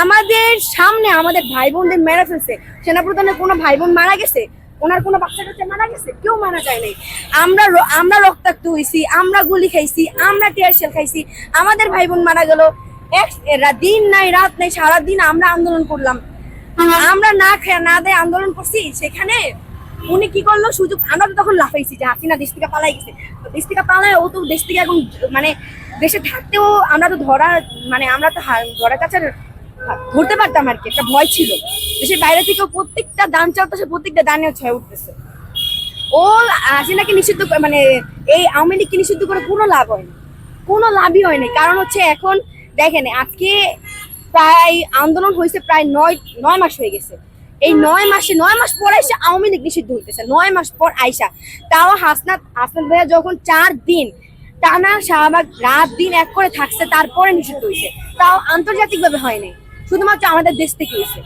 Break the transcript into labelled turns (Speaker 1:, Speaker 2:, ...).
Speaker 1: আমাদের সামনে আমাদের ভাই বোনদের মেরে ফেলছে। সেনাপ্রধানের কোনো ভাই বোন মারা গেছে? ওনার কোনো বাচ্চা কাচ্চা মারা গেছে? কেউ মারা যায় নাই। আমরা আমরা রক্তাক্ত হয়েছি আমরা গুলি খাইছি, আমরা টিয়ার শেল খাইছি, আমাদের ভাই বোন মারা গেল। এক- দিন নাই, রাত নাই, সারাদিন আমরা আন্দোলন করলাম। আমরা না না দেয় আন্দোলন করছি, সেখানে উনি কি করল? সুযোগ আমরা তো তখন লাফাইছি যে হাসিনা দেশ থেকে পালাই গেছে। দেশ থেকে পালায়, ও তো দেশ থেকে এখন মানে দেশে থাকতেও আমরা তো ধরা মানে আমরা তো ধরা কাছে ধরতে পারতাম আর কি, একটা ভয় ছিল। দেশের বাইরে থেকে প্রত্যেকটা দান চাওতেছে প্রত্যেকটা দানে ছয় উঠতেছে। ও হাসিনাকে নিষিদ্ধ মানে এই আওয়ামী লীগকে নিষিদ্ধ করে কোনো লাভ হয়নি। কোনো লাভই হয়নি। কারণ হচ্ছে এখন দেখেন, আজকে প্রায় আন্দোলন হয়েছে প্রায় নয় নয় মাস হয়ে গেছে। এই নয় মাসে, নয় মাস পর এসে আওয়ামী লীগ নিষিদ্ধ হইতেছে। নয় মাস পর আইসা। তাও হাসনাত হাসনাত ভাইয়া যখন চার দিন, টানা শাহবাগ রাত দিন এক করে থাকছে, তারপরে নিষিদ্ধ হয়েছে তাও আন্তর্জাতিকভাবে হয়নি। শুধুমাত্র আমাদের দেশ থেকে হয়েছে